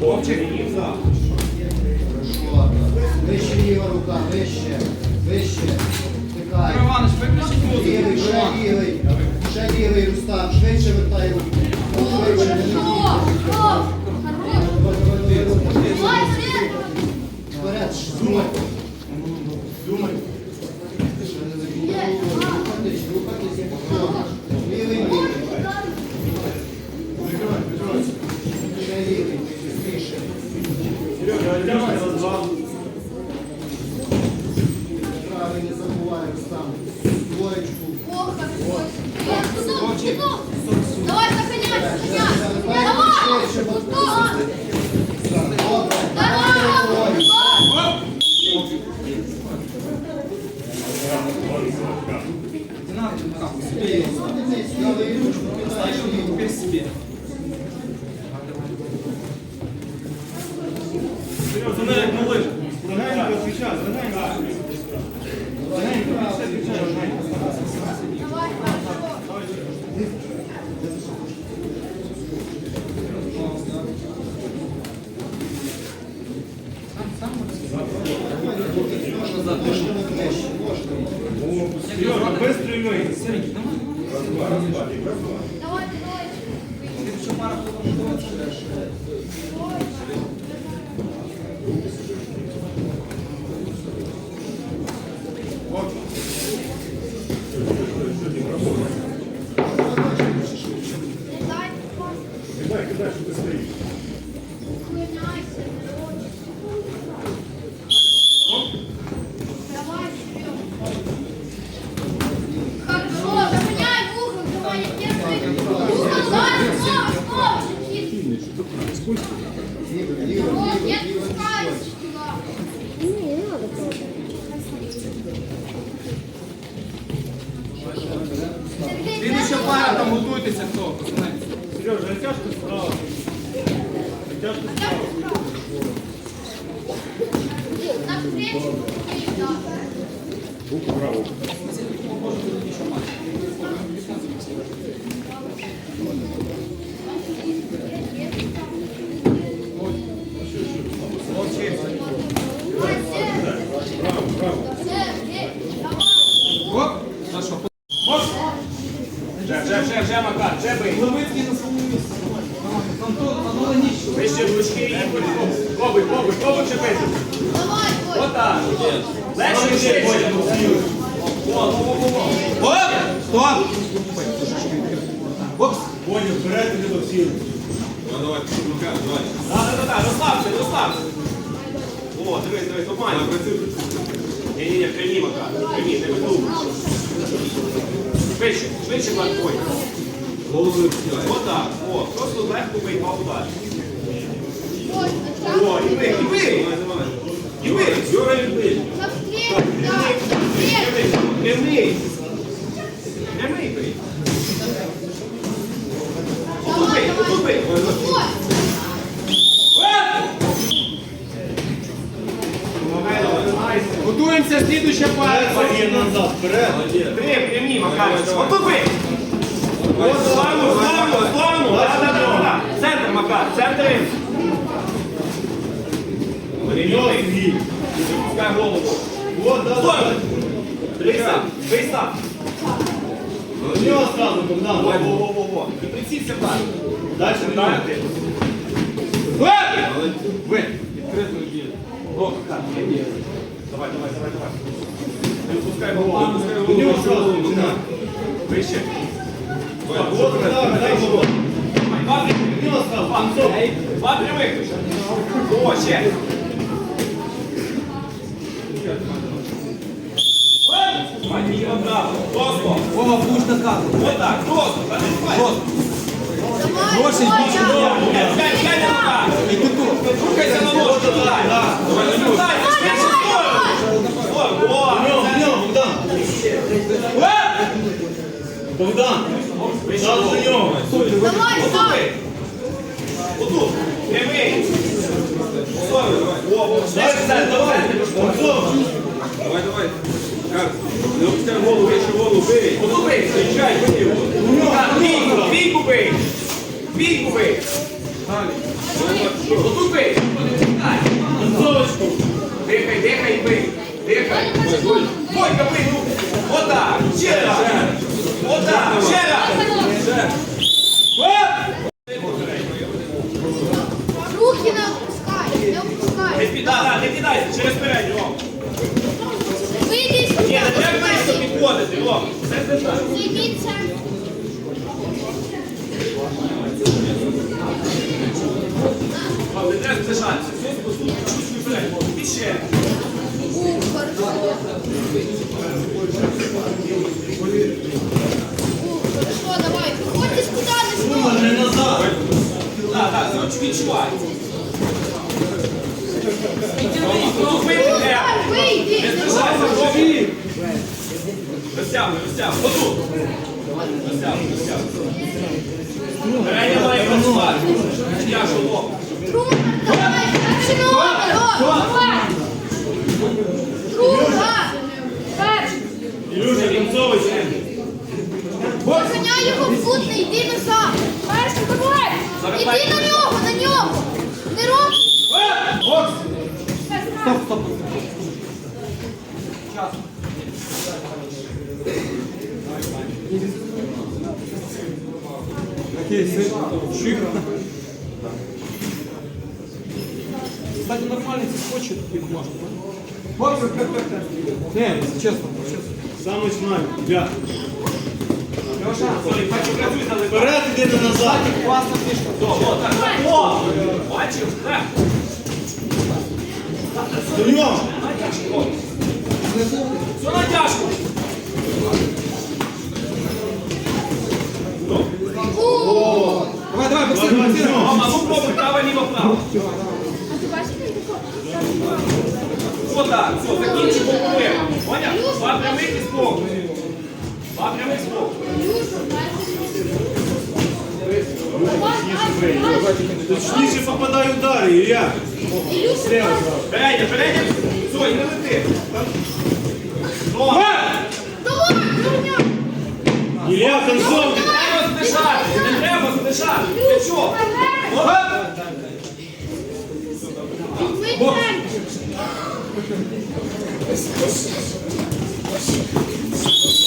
Вовчик. Вище ліва рука, вище, вище. Тикай. Іванович, виключіть музику. Ще лівий. Ще лівий, Рустам. Швидше вертай руку. Швидше, вперед! Вперед, думай. Думай. Рухатись, рухатись. Лівий, лівий. Ще лівий, більше. Правий, не забувай, Рустам. Двоєчку. О, хорошо. Нет, туда, туда. Давай, сохраняй, сохраняй. Давай! Что? Давай! Давай! Не надо, ручку кидаєш ліву. Теперь себе. Серйозно, як малиш. Легенько відвічай, легенько. Легенько, відвічай, відвічай, легенько. Давай, хорошо. Можна ближче, можна. Серйозно, быстро і ми. Сергій, давай. Давай, давай. Следующая пара потом готовится. Дай, Кидай, кидай, що ти стоїш. Склоняйся, Давай, вперед. Хорошо, сохраняй в ухо, давай, я первый. Ухо, давай, снова, снова, Никит. Лівий, лівий, Вот, лівий, нет, лівий. спускайся туда. Сергей, Следующая пара, там готуйтеся хто, пацани. Сережа, тяжко справа. Тяжко справа. На встречу, да. Руку праву. Вовчик. Давай, Сергей. Право, право. Сергей, давай. Оп. Хорошо. Вже, вже, вже, вже, Макар, вже бий. Левицький на своєму місці. Антон, Антон Ніч. Вище ручки і пробуй, пробуй, пробуй чепити. Давай. Отак. Легше ще. Оп! Стоп! Опс! Вперед і не до всіх. Так, так, так, розслабся, розслабся. О, дивись, дивись, обмань. Ні, ні, ні, прямі, Макар, прямі, не веду. Швидше, швидше, Марк, не Отак, о, просто легко бий, два удари. О, і бий, і бий. І бий, Юра, бий, отут бий. Коль. Готуємося, слідуюча пара. Три, прямі, Макарович. Отут бий. Славно, славно. Центр, Макар, центр. Прямий. Пускай голову. Вот, да, Стой. да. Бий сам, бий сам. У нього сразу, Богдан. Во, во, во, во, во. І прицілься так. Дальше не Далі надо. ти. Ви. Відкритою б'є. О, Макар, я б'ю. Давай, давай, давай, давай. Не пускай голову, не пускай У нього голову. сразу починай. Вище. Вот, да, да, вот. Два прямих. У нього сразу, Два. концов. Два прямих. О, ще. Просто. Вова, будеш наказувати. Отак, просто. Просто. Давай, Гроші на на стой. Стой, Богдан. Богдан. Сразу нього. Давай, бий. Отут. Прямий. Стой. О, центр, центр. Давай, давай. Опускай голову, вище голову, бей. Отут бей, заїжджай, бий його. Так, бійку бий. Бійку бий. Отупи. Не тікай. Концовочку. Дихай, дихай бий. Дихай. Бойка бий, ну. Отак. Ще раз. Отак. Ще раз. Руки не опускай, не Не опускай. піддай, не кидайся, через передню. Ром. Вийди Ні, не треба близько підходити, Ром. Це не зближатися. Все, ще. Хорошо. Давай. Виходьте куди не не назад. Так, так, не треба. Вийди. Не зближайся, Ром. Розтягуй, розтягуй. Отут. Розтягуй, розтягуй. Передня має працювати. Тяжко, Ром. Друга, давай. Друга. Ілюша, концовочку. Доганяй його в кут, не йди назад. Перший, давай. Іди на нього, на нього. Не роб. Стоп, стоп. Окей, все. Шик. Кстати, нормально эти скотчи такие бумажки. Вот как, как, как, как. Не, честно, честно. Сам починаю. Я. Солі, так і працюй за легко. Вперед іди не назад. Классно фишка. О, о, так, так, о! Бачив? Так. До нього. Натяжко. Все натяжко. Давай, пробуй, право, ліво, право. Отак, все, закінчи боковим. Поняв? Два прямих і збоку. Два прямих збоку. Точніше попадає удари, Ілля. Передня, передня. Все, і не лети. Ілля, концовка. Не треба знижати, знижати. Ти що?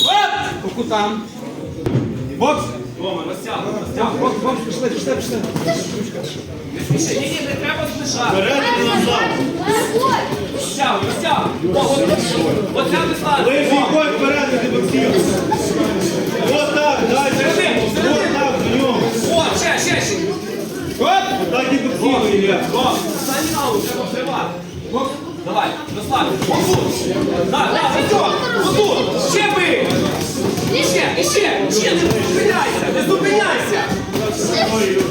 О, По кутам. Бокс. Рома, розтягуй, розтягуй. Бокс, бокс, пішли, пішли, пішли. Не спіши, ні, ні, не треба знижати. Вперед і назад. Розтягуй, розтягуй. О, от, от ця не слава. Лежи вперед, іди боксируй. Вот так, далі. Середину, середину. Так і боксируй, Ілля. Ром, останній раунд, треба втривати. Давай, розслабся. Отут. Так, так, отут. Отут. Ще бий. І ще, і ще. Не зупиняйся, не зупиняйся.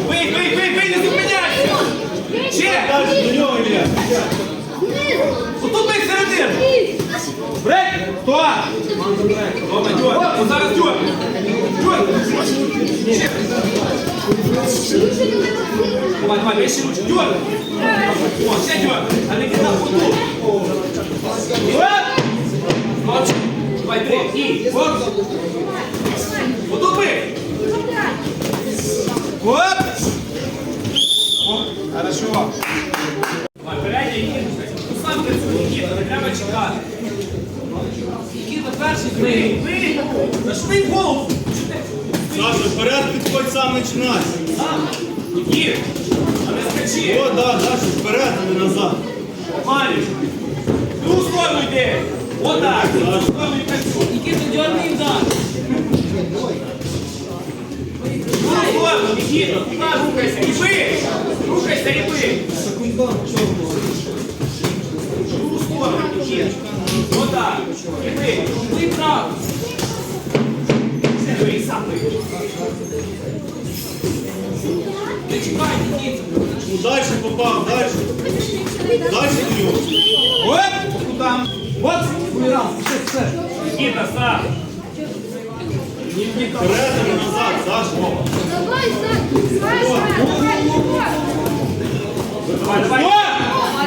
Бий, бий, бий, бий, не зупиняйся. Ще. Далі до нього, Ілля. Отут бий середину. Брейк. Хто? Рома, дьорни. От зараз дьорни. Дьорни. Ще. Давай, давай, вещи ручки. Дьорни. О, ще дьорни. А не кидай отут. Молодці. Давай, три. І. Отут бий. Вот. Хорошо. Давай, передня і Ну сам працюй, Нікіта, не треба чекати. Нікіта перший бий. Бий. Зашли в голову. Саша, вперед підходь сам починай. Нікіт. А не скачи. О, да, далі вперед, а не назад. В другу сторону йди. Отак. В другу сторону і працюй. Нікіта, дьорний удар. В другу сторону, Нікіта. Туди рухайся і бий. Рухайся. Секундан, чорного. В другу сторону, Нікіта. Отак. І бий. Далі попав, далі. Далі до нього. Вот. По кутам. Вот. Другий раунд. Пішли, пішли. Нікіта, сам. Вперед, а не назад, Саша. Давай, Сань, давай, давай, Давай, давай.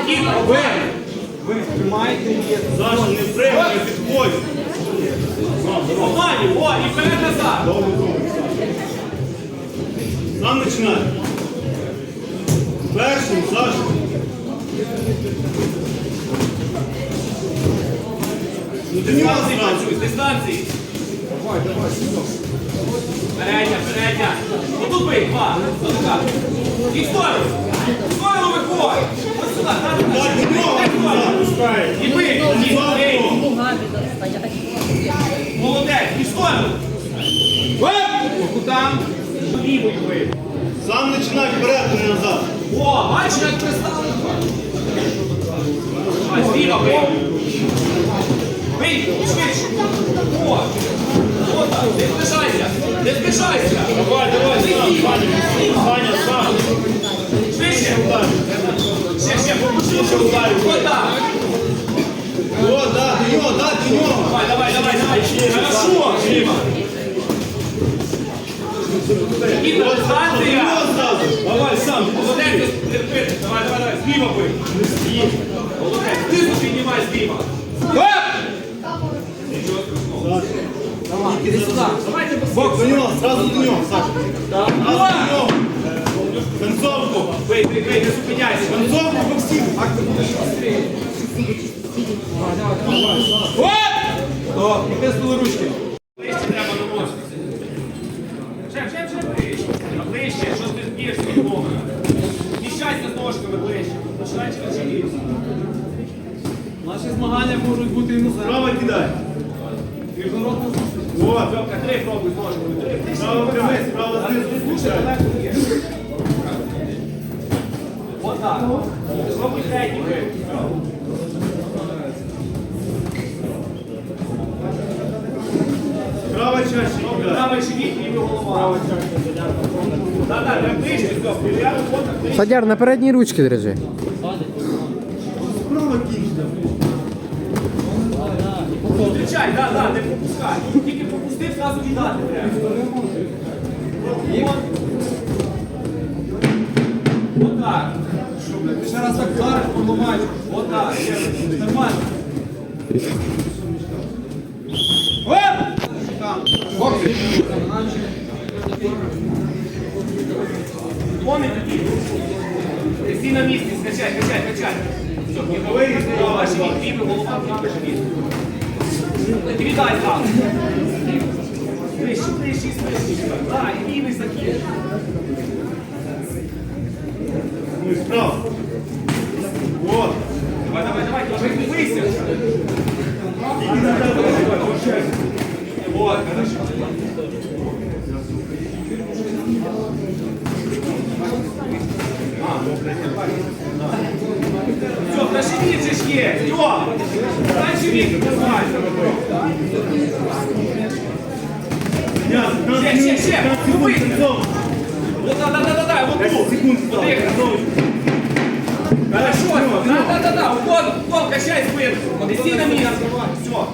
Нікіта, Ви. Ви тримаєте її. Саша, не приймай, не підходь. Обмані, о, і вперед назад. Добре, добре. Сам починай. Першим, Саша. Ну ти не Дистанції зразу. працюй, з дистанції. Передня, передня. Отут бий, два. Отака. І в сторону. В сторону виходь. Ось сюди, так, так. І бий, і бий. Молодець, і в сторону. Оп! Кутам. Лівою бий. Сам починай вперед, а не назад. О, бачиш, як пристав? Давай, зліва бий. Бий, швидше. О, о так, не збіжайся, не збіжайся. Давай, давай, сам, Саня. Саня, сам. Швидше. Ще, ще, попуши. Ще ударив. О, так. О, да, до нього, да, до нього. Давай, давай, давай, давай. Хорошо. Зліва. І От, до дистанція. Давай, сам. Молодець, терпи. Давай, давай, давай, зліва бий. Молодець, тису піднімай зліва. Нічого страшного. Давай, іди сюди. Давайте Бок, до нього, зразу до нього, Саша. Нього. Концовку. Бий, бий, бий, не зупиняйся. Концовку боксів. Оп! О, ручки. Змагання можуть бути іноземні. Право кидай. Міжнародна зустріч. О, Тьопка, три пробуй право три. прямий, право знизу Слушай, далеко є. Отак. Пробуй третій бив. Право чаще. Правий живіт, лівий голова. Так, так, прям ближче, все, перевіряю, фото, ближче. Садяр, на передній ручки держи. Зустрічай, не пропускай. Тільки пропустив, зразу віддати треба. От. Отак. Ще раз так вдариш, поламаєш. Отак. ще раз. Нормально. Вони такі. Ти всі на місці, скачай, качай, качай. Все, кіновий, голова, живіт, лівий, голова, правий, живіт. Ти віддай зразу. Ближче, ближче, і ближче. Так, і лівий закид. Ну і справа. От. Давай, давай, давай, тоже не вийся. Тільки на тебе. Получайся. Вот, хорошо. Все, на живіт же ж є. Йо! Дай живіт, давай. Ще, ще, ще. 15 секунд Вийди. концовку. Вот, тут. Хорошо, качай на место. Все.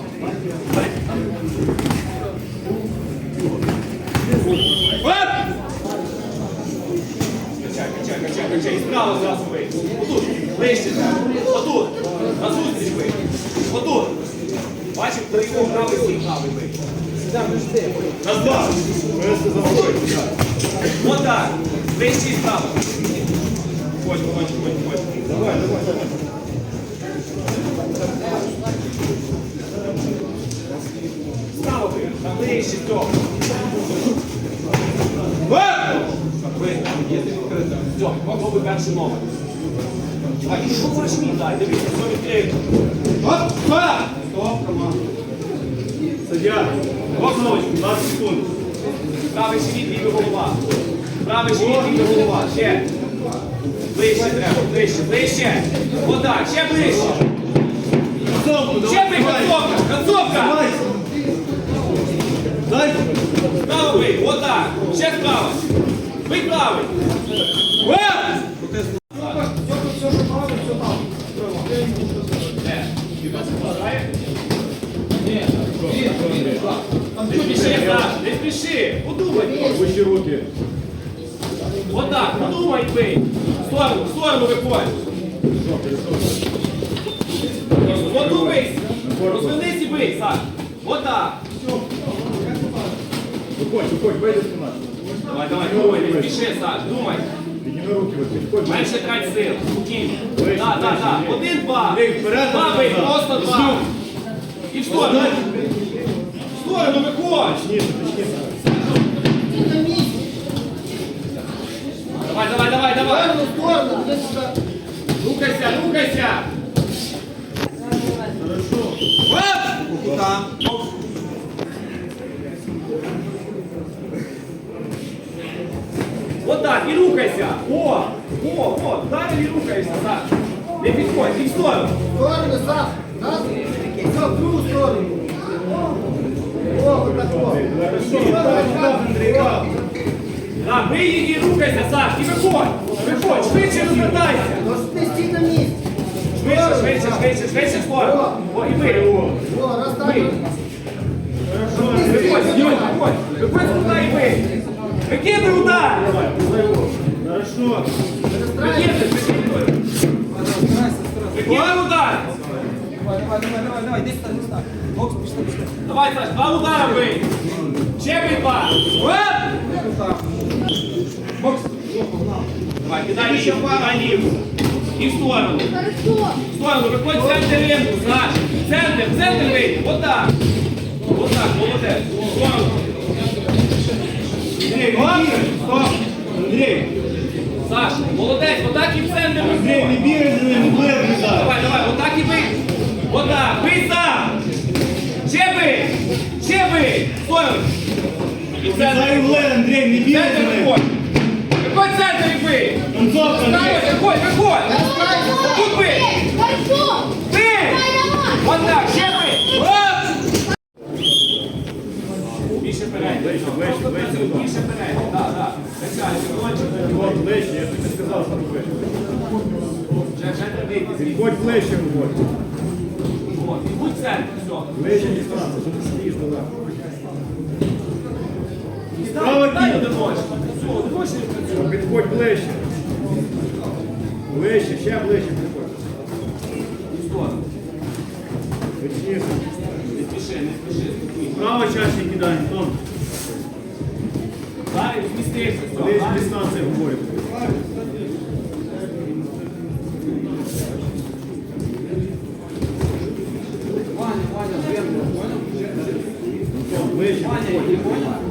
Качай, качай, качай, качай. Справа зразу вийти. Отут, ближче. Отут. На зустріч вийти. Отут. Бачив, до його правий стій правий вийти. Раз, два. Винесли за головою. Вот так. Ближче і справа. Ходь, ходь, ходь, ходь. Давай, давай, давай. Справа вийти. Там ближче, все. Все, попробуй перший номер. Давай, і говориш мій, дай, дивись, все відкрито. Стоп, команда. Садя. Боксовочку, 20 секунд. Правий живіт, лівий голова. Правий живіт, лівий голова. Ще. Ближче треба, ближче, ближче. Отак, ще ближче. Ще концовка, концовка. Дай. Справа бий, отак. Ще справа. Бий правий. Оп! Де? Не спіши, Саш, не спіши. Подумай. Вищі руки. Отак, подумай, бий. В сторону, в сторону виходь. Бий. Розвернись і бий, Саш. Отак. Виходь, виходь, вийди кімнати. Давай, давай, думай, не спіши, Саш, думай. Підніми Менше трать сил. Спокійно. Так, так, так. Один, два. Два бий, просто два. І в сторону. В сторону виходь. Давай, давай, давай, давай. Рухайся, рухайся. Оп! Там. Вот так, і рухайся. О, о, о, далі і рухайся, так. Не підходь, і в сторону. Сторону, Саш. Нас. Все, в другу сторону. Так. Бий її рухайся, Саш, і виходь. Виходь, швидше розвертайся. Швидше, швидше, швидше, швидше в. О, і бий. Бий. Виходь, Юль, виходь. Виходь туди і бий. Викидай удар. Хорошо. Викидай, викидай. Викидай удар. Давай, давай, давай, давай, давай, десь так, десь так. Бокс, пішли, пішли. Давай, Саш, два удара бий. Ще бий два. Оп! Бокс. Давай, кидай ліву, кидай ліву. І в сторону. Хорошо. В сторону, виходь в центр ринку, Саш. В центр, в центр вийди. Вот так. Вот так, молодець. В сторону. Андрей, Андрей, стоп. Андрей, Саш, молодець, отак і в центр Андрей, не бігай не бігай. Давай, давай, отак і бий. Отак, бий сам. Ще бий. Ще бий. В сторону. І в центр. Зай Глен, Андрей, не бігай центр ним. виходь. В центр бий. Концовка, Андрей. Виходь, виходь, виходь. Тут. Давай, давай. Отак, ще бий. Оп! Більше. Ближче, ближче, ближче. Більше перейде. Так, так. Качай, кончик. От, ближче, я тобі сказав, що робити. Вже, вже не вийти звідси. Підходь ближче, виходь. Все. Справа. Все, працює. Підходь ближче. Ближче, ще ближче підходь. Не спіши, не спіши. Право чаще кидай, Антон. Далі змістився, все. Ближче дистанція говорить. Ваня, Ваня, зверху, понял? Антон, ближче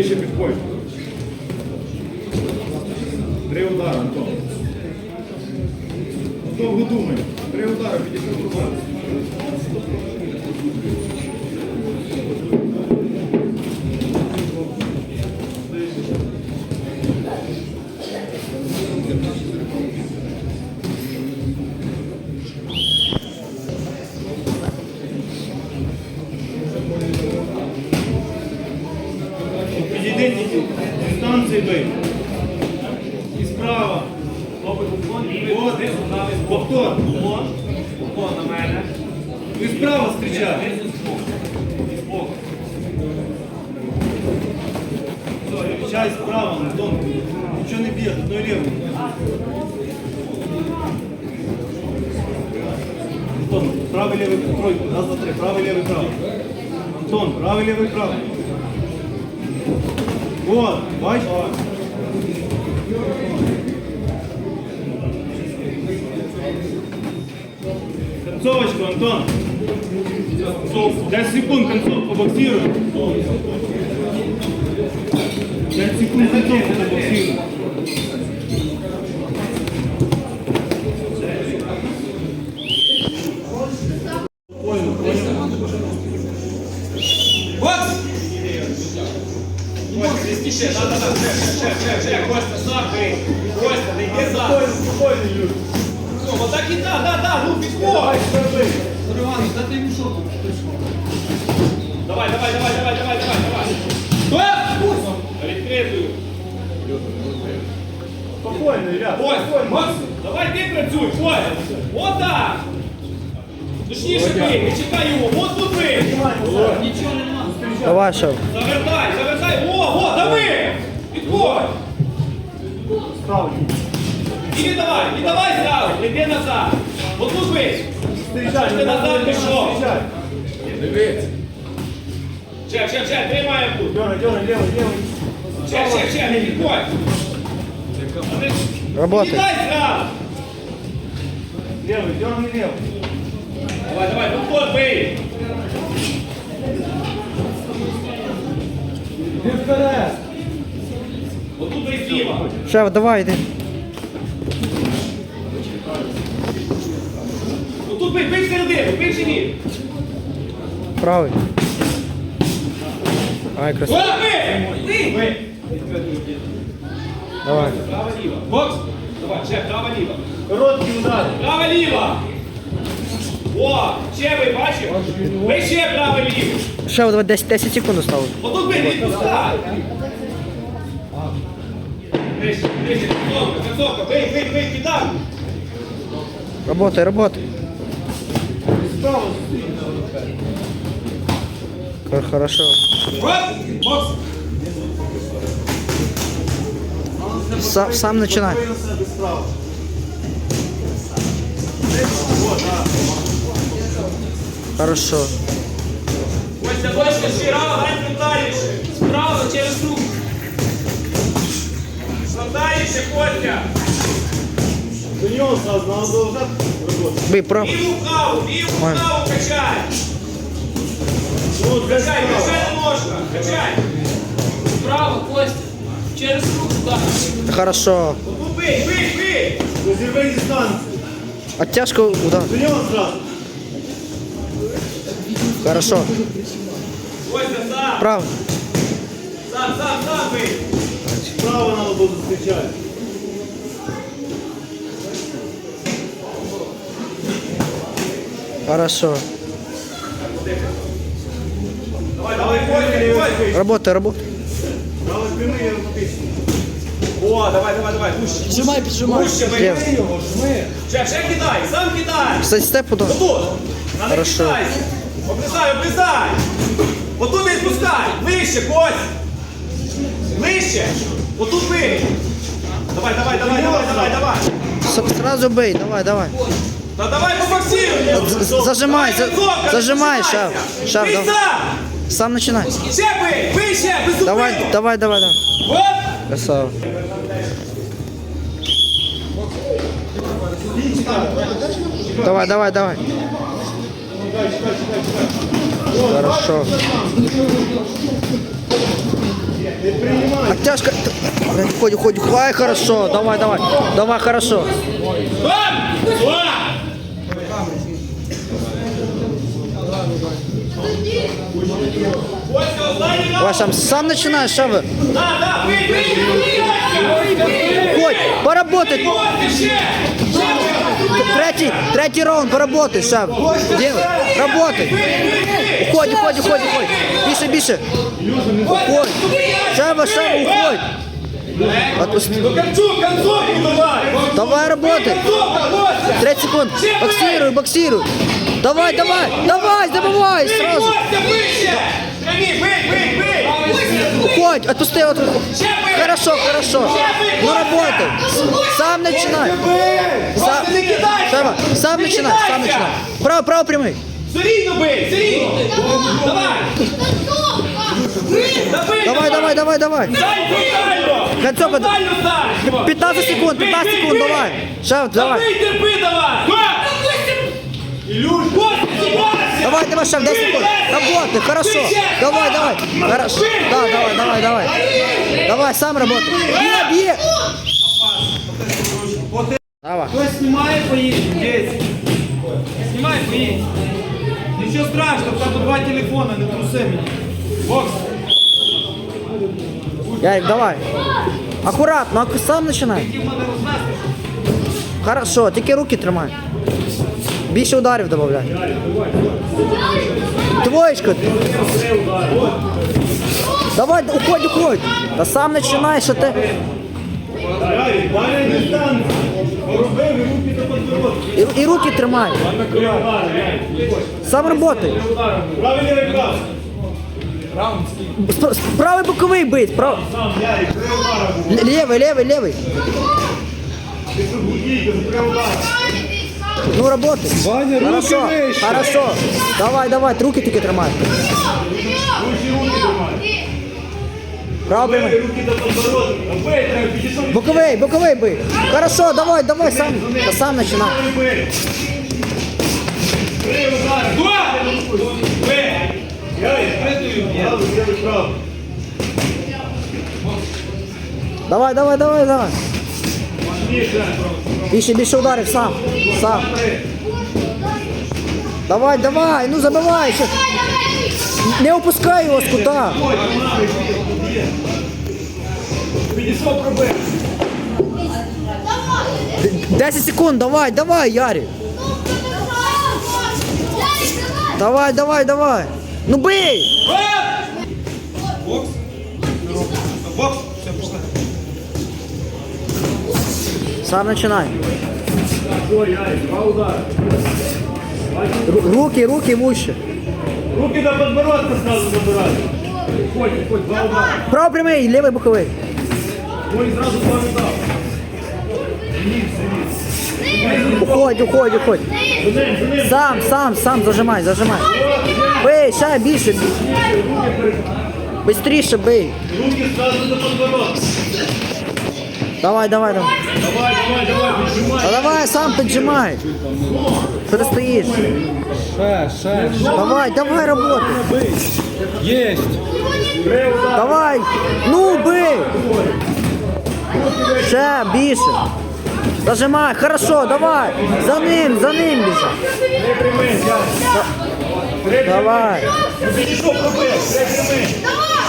Ближче підходь. Три удари, Антон. Довго думай. Три удари, підійшов до мене. Антон, правий лівий тройку. Раз, два, три. Правий лівий правий. Антон, правий лівий правий. Вот, бач? Концовочку, Антон. 10 секунд, концовку боксируем. 5 секунд концовку боксируем. Костя, різкіше, да, да, да, ще, ще, ще, ще, Костя, сам бий. Костя, не йди сам. Ну, отак і да, да, да, ну підходь. Іванович, дати йому шоку. Давай, давай, давай, давай, давай, давай, давай. Стоп! Відкритою. Спокойно, Ілля. Костя, Макс, давай ти працюй, Костя. Отак. Точніше бий, не чекай його, от тут бий. Нічого нема. Давай, шеф. Завертай, завертай. О, о, дави! Підходь! І віддавай, віддавай зразу, не йди назад. От тут бий. Встречай, Ти назад пішов. встречай. Чек, чек, чек, тримаємо тут. Дергай, дергай, левый, левый. Чек, чек, чек, не підходь. Работай. Віддай зразу. Левый, дергай левый. Давай, давай, тут бий. Вперед. От тут зліва. Шеф, давай, йди. От тут бий, бий середину, бий в живіт. Правий. Ай, красиво. Бий! Бий! Давай. Права ліва. Бокс. Давай, чек, права ліва. Короткий удар. Права ліва. О, ще ви бачив? Ви ще право ліво. Шеф, давай 10, 10 секунд осталось. Отут бий, не відпускай. Вище, вище, концовка, концовка, бий, бий, бий, кидай. Работай, работай. Хор- Хорошо. Бокс, бокс. Сам, сам начинай. Хорошо. Костя, дочка, ще раз, гань фронталіше. Справа, через руку. Фронталіше, Костя. До него сразу надо продолжать работать. Бий, прав. Ліву праву, ліву Ой. праву качай. Ну, для Качай, качай не можна. Качай. Право, Костя. Через руку, так. Хорошо. Ну бий, бий, бий. Разорвай дистанцию. Оттяжка, удар. До него сразу. Хорошо. Право. Сам, сам, сам. Право надо было встречать. Хорошо. Давай, давай, Работа, работа. О, давай, давай, давай, пуще. Піджимай, піджимай. Пуще, бий. Лев. Ще, ще кидай, сам кидай. Кстати, степ удар. Отут. На не Хорошо. кидай. Обрізай, обрізай. Отут не відпускай. Вище, Кость. Вище. Отут бий. Давай, давай, давай, давай, давай, давай. Сразу бей, давай, давай. Та давай побоксируй. З- Зажимай, за- зажимай, зажимайся. Бий давай. сам. Сам начинай. Ще бий, бий ще, без зупину. Давай, давай, давай, давай. Оп. Красава. Давай, давай, давай. Хорошо. Оттяжка. Ходь, ходь, ай, хорошо. Давай, давай. Давай, хорошо. Оп. Оп. Костя, останній Давай раз. сам, сам начинаешь, Шаба. Да, да, бий, бий, Третий, третий раунд, поработай, Шаб. Делай, работай. Уходь, уходь, уходь, уходь. Бише, бише. Уходь. Шаба, Шаба, уходь. Отпусти. Ну, концу, концовку давай. Давай, работай. Концовка, Костя. 30 секунд. Боксируй, боксируй. Давай, давай, давай, забывай сразу. Костя, вище. Прямі, бий, бий, бий. Уходь, отпусти. От... Хорошо, хорошо. Ну работай. Сам начинай. Сам, Костя, не кидайся. Шаба, сам Не начинай, сам кидайся. начинай. Право, право, прямый. Серійно бий, серійно. Давай. Давай, Давай, давай, давай, давай. Дай фронтально. Концовка. Фронтально дай. 15 секунд, 15 секунд, давай. Шаб, давай. Давай, терпи, давай. Илюш, Костя, сібайся. Давай, давай, шаг, 10 секунд. Работай, хорошо. Давай, давай. Хорошо. Да, давай, давай, давай. Давай, сам работай. Бей, бей. Давай. Хтось знімає, поїдь. Десь. Знімай, поїдь. Нічого страшного, в тебе два телефона, не труси мені. Бокс. Ярик, давай. Аккуратно, ак- сам починай. Хорошо, тільки руки тримай. Більше ударів додай. Двоєчка. Давай, уходь, уходь. Та сам починай, що ти. І руки. І, руки тримай. Сам роботи. Правий боковий бить. Прав... Левий, левий, левий. Ну, работай. Ваня, Хорошо, хорошо. Давай, давай, руки тільки тримай. Ручі руки тримай. Правий. Бери руки до подбородка. Бей, треба підійшов. Боковий, боковий бий. Хорошо, давай, давай, сам. Та сам починай. Бей. Три удари. Два! Бей! Ярик, правду, делай правду. Давай, давай, давай, давай. Більше. Більше, більше ударів, сам. Сам. Давай, давай, ну забивай. Ще. Не опускай його з кута. Підійшов, пробив. 10 секунд, давай, давай, Ярі. Давай, давай, давай. Ну бий! Сам починай. Ру- Руки, руки вуще. Руки до подбородка сразу забирай. Ходь, ходь, два удари. Право прямий, лівий боковий. Ой, зразу два удари. Уходь, уходь, уходь. За ним, за ним. Сам, сам, сам зажимай, зажимай. Бий, ще більше. Бистріше бий. Руки сразу до подбородка. Давай, давай, давай. Давай, давай, давай, піджимай. Та давай, сам піджимай. Що ти стоїш? Ще, ще, ще. Давай, давай роботи. Єсть. Три удари. Давай. Ну, бий. Ще більше. Зажимай, хорошо, давай. За ним, за ним біжи. Три прямий, Ярик. Три Давай. Ну, Підійшов, пробив. Три прямий.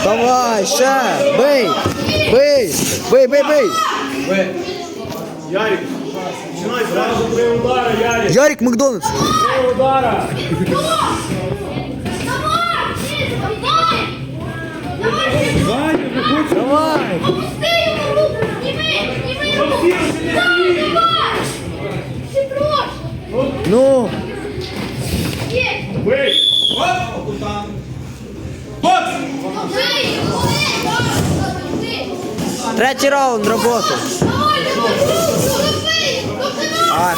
Давай, ще. Бий. Бий. Бий, бий, бий. Ярик, починай зразу три удари, Ярик. Ярик Макдональдс. Три удара. Ваня, виходь. Давай. Ну, Бий. Бокс! Третій раунд роботи. А,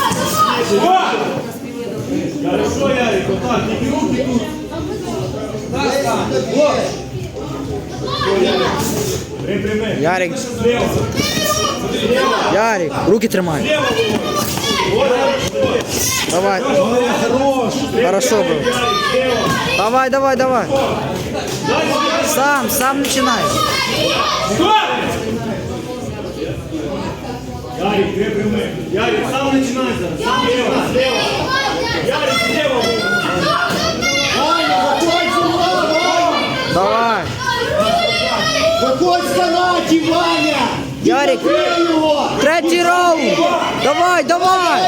Ярик, що, Ярик, отак, тільки руки тут. Три прямий. Ярик, Слева. Ярик, руки тримай. Давай. Хорошо было. Ярик, слева. Давай, давай, давай. Сам, сам начинай. Ярик, три прямих. Ярик, сам починай зараз. Сам слева, слева. Ярик, слева. Ваня, виходь зі! Давай. Виходь з канаті, Ваня! Ярик, його! раунд. Давай, давай.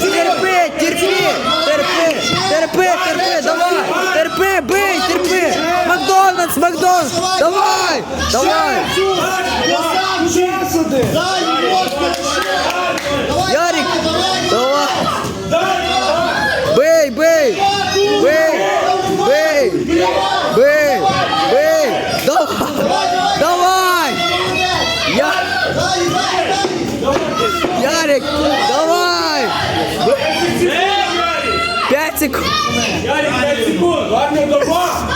Терпи, терпи, терпи, терпи, терпи, давай. Терпи, бий, терпи. Макдональдс, Макдональдс. Давай, давай. Ярик, давай. Бей, бей, бей, бей, бей, бей. Давай, давай. Я... Ярик, давай. Пять секунд. Ярик, 5 секунд. Ладно, давай.